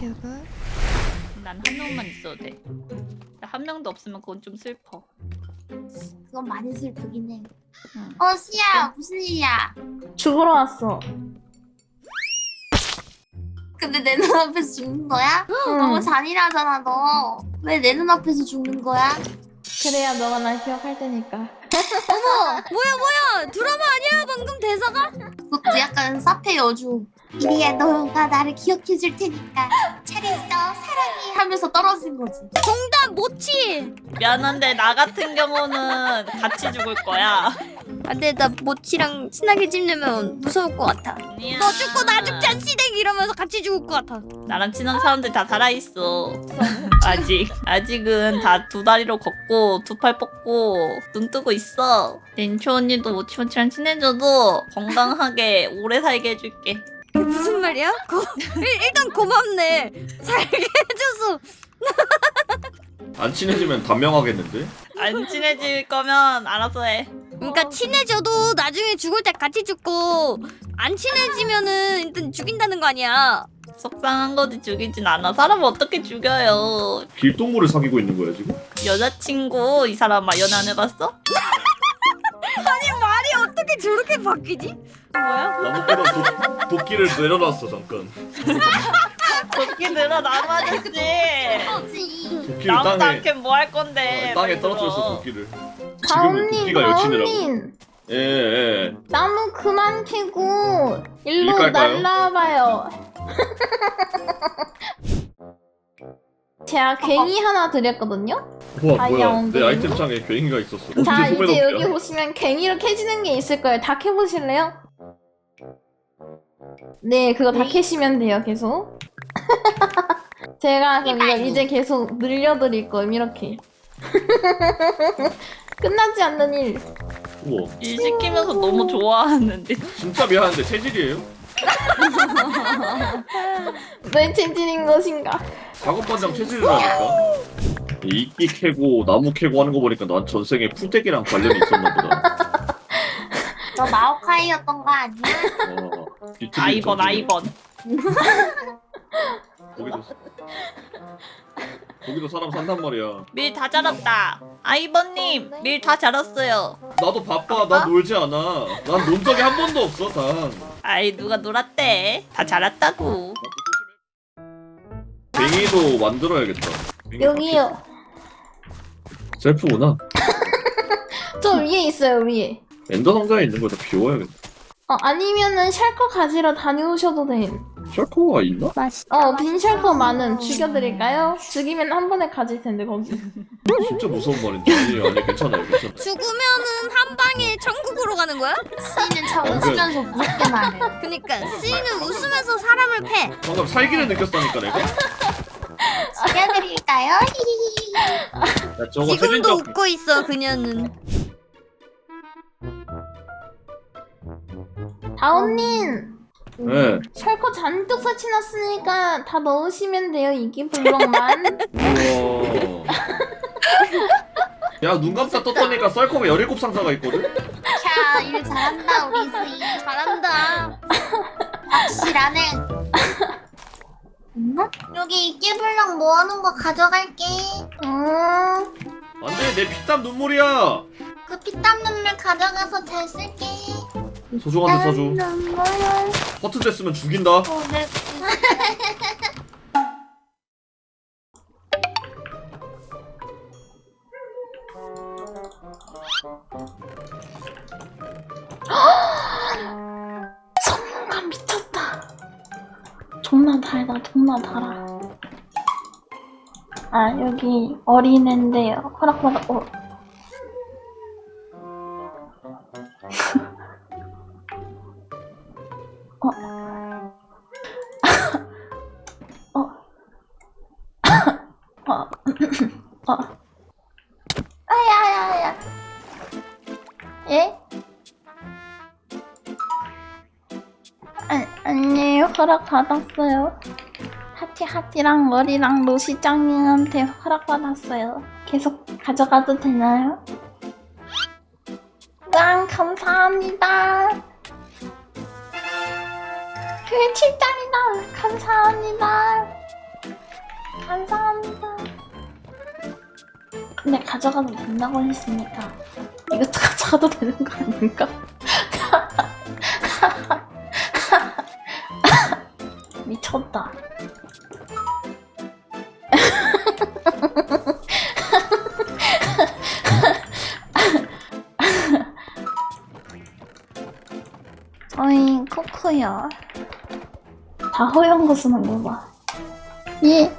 튜브 난 한 명만 있어도 돼. 한 명도 없으면 그건 좀 슬퍼. 그건 많이 슬프긴 해. 응. 어, 시야, 무슨 일이야? 죽으러 왔어. 근데 내 눈앞에서 죽는 거야? 너무 응. 잔인하잖아, 너. 왜 내 눈앞에서 죽는 거야? 그래야 너가 날 기억할 테니까. 뭐야 뭐야 드라마 아니야 방금 대사가? 그것도 약간 사페 여주. 이리야, 너가 나를 기억해줄 테니까. 잘했어, 사랑해. 하면서 떨어진 거지. 정답 모치 미안한데 나 같은 경우는 같이 죽을 거야. 안돼 나 모치랑 친하게 지내면 무서울 것 같아 아니야. 너 죽고 나 죽자 시댁 이러면서 같이 죽을 것 같아 나랑 친한 사람들 다 살아있어. 아직. 아직은 다 두 다리로 걷고 두 팔 뻗고 눈 뜨고 있어. 린초 언니도 모치모치랑 친해져도 건강하게 오래 살게 해줄게. 무슨 말이야? 고, 일, 일단 고맙네 살게 해줘서 안 친해지면 단명하겠는데? 안 친해질 거면 알아서 해. 그러니까 친해져도 나중에 죽을 때 같이 죽고 안 친해지면은 일단 죽인다는 거 아니야 속상한 거지 죽이진 않아. 사람을 어떻게 죽여요. 길동무를 사귀고 있는 거야 지금? 여자친구 이 사람 막 연애 안 해봤어? 어떻게 저렇게 바뀌지? 뭐야? 도, 도끼를 내려놨어 잠깐 도끼 늘어 남아졌지. 도끼를 나무도 땅에 않게 뭐할 건데. 땅에 빨리 떨어뜨렸어. 도끼를 지금은 다운님, 도끼가 여친이라고 다운님. 예 예 나무 그만 캐고 일로? 날라와봐요. 제가 괭이 하나 드렸거든요. 우와 뭐야. 내 아이템 창에 괭이가 있었어 자 언제 이제 여기 소매넣기야 보시면 괭이로 캐지는 게 있을 거예요. 다 캐보실래요? 네, 그거 다 캐시면 돼요. 계속. 제가 그럼 이걸 이제 계속 늘려드릴 거예요. 이렇게. 끝나지 않는 일. 우와 일 시키면서 너무 좋아하는데. 진짜 미안한데 체질이에요? 왜 체질인 것인가? 작업반장 체질이라니까 이 이끼 캐고 나무 캐고 하는 거 보니까 난 전생에 풀떼기랑 관련이 있었나 보다 너 마오카이였던 거 아니야? 어, 아이번. 아이번. 거기도 거기도 사람 산단 말이야 밀 다 자랐다. 아이번님 밀 다 자랐어요. 나도 바빠 나 놀지 않아 난 논 적이 한 번도 없어 단 아이 누가 놀았대. 다 자랐다고. 괭이도 만들어야겠다 괭이 여기요. 셀프구나 저 위에 있어요, 위에. 엔더 상자에 있는 거 다 비워야겠다 어, 아니면은 샬커 가지러 다녀오셔도 돼. 셜커가 있나? 맛있다 어, 빈 샬커 많음. 죽여드릴까요? 죽이면 한 번에 가질 텐데, 거기. 진짜 무서운 말인데 아니 아니 괜찮아요 괜찮아 죽으면은 한 방에 천국으로 가는 거야? 시는 참 방금- 웃으면서 무섭게 말해. 그니까 씨는 웃으면서 사람을 패 방금 살기를 느꼈다니까 내가 야 저거 지금도 웃고 있어 그녀는 다운님! 네 셜커 잔뜩 설치놨으니까 다 넣으시면 돼요, 이기 블록만. 우와 야 눈 감다 떴다니까 썰코가 17상자가 있거든? 캬, 일 잘한다, 우리 시. 잘한다 확실하네. 여기 이끼블럭 모아놓은 거 가져갈게. 음, 안돼 내 피땀 눈물이야 그 피땀 눈물 가져가서 잘 쓸게. 소중한데 써줘 눈물. 허트 됐으면 죽인다 어, 내 존나 달아. 아, 여기 어린애인데요. 허락받아, 어. 어. 어. 어. 어. 허락 받았어요. 하티 하티랑 머리랑 로시짱님한테 허락 받았어요. 계속 가져가도 되나요? 짱 감사합니다. 그 칠장이다 감사합니다. 감사합니다. 근데 가져가도 된다고 했으니까 이것도 가져가도 되는 거 아닌가? 미쳤다. 저희 코코요. 다 허연 거 쓰는 거 봐. 예.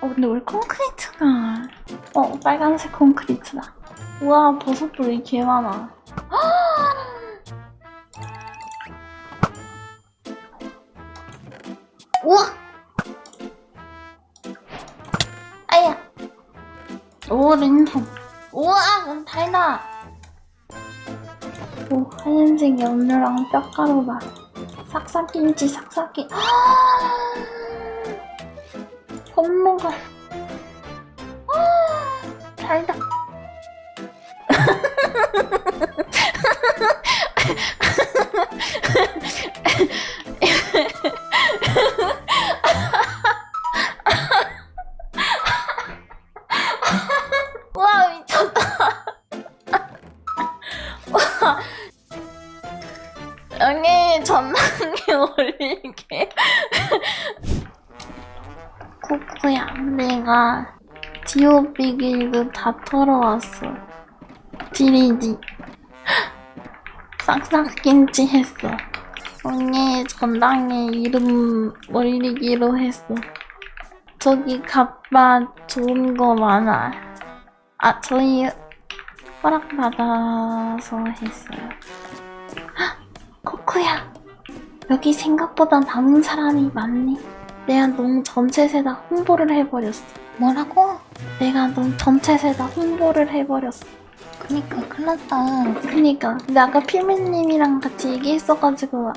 어, 근데 우리 콘크리트가. 어, 빨간색 콘크리트다. 우와, 버섯도 이렇게 많아. 오, 랜턴. 우와, 넌 달다! 오, 하얀색 연유랑 뼈가루가. 삭삭김치, 삭삭김. 건모가. 올릴게. 코코야, 내가 디오비 길드 다 털어왔어. 디리디. 싹싹김치 했어. 언니 전당에 이름 올리기로 했어. 저기 갓바 좋은 거 많아. 아, 저희 허락받아서 했어요. 헉, 코코야, 여기 생각보다 남은 사람이 많네. 내가 너무 전체 세 다 홍보를 해버렸어. 뭐라고? 내가 너무 전체 세 다 홍보를 해버렸어. 그니까 큰일 났다. 그니까. 근데 아까 필맨님이랑 같이 얘기했어가지고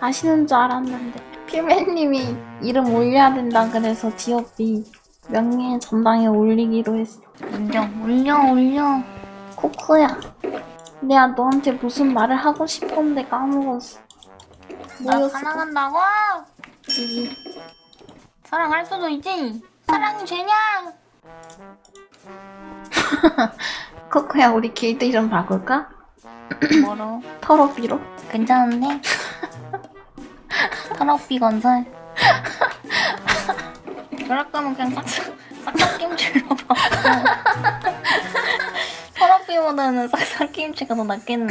아시는 줄 알았는데. 필맨님이 이름 올려야 된다 그래서 디오비 명예 전당에 올리기로 했어. 올려 올려 올려. 코코야. 내가 너한테 무슨 말을 하고 싶었는데 까먹었어. 나 뭐였어? 사랑한다고? 지지. 사랑할 수도 있지. 사랑이 죄냐? 코코야, 우리 길드 이름 바꿀까? 뭐로? 터러비로? 괜찮은데? 터럭비 건설. 그럴 거면 그냥 싹싹 싹싹 김치로 바꿔. 터럭비보다는 싹싹 김치가 더 낫겠네.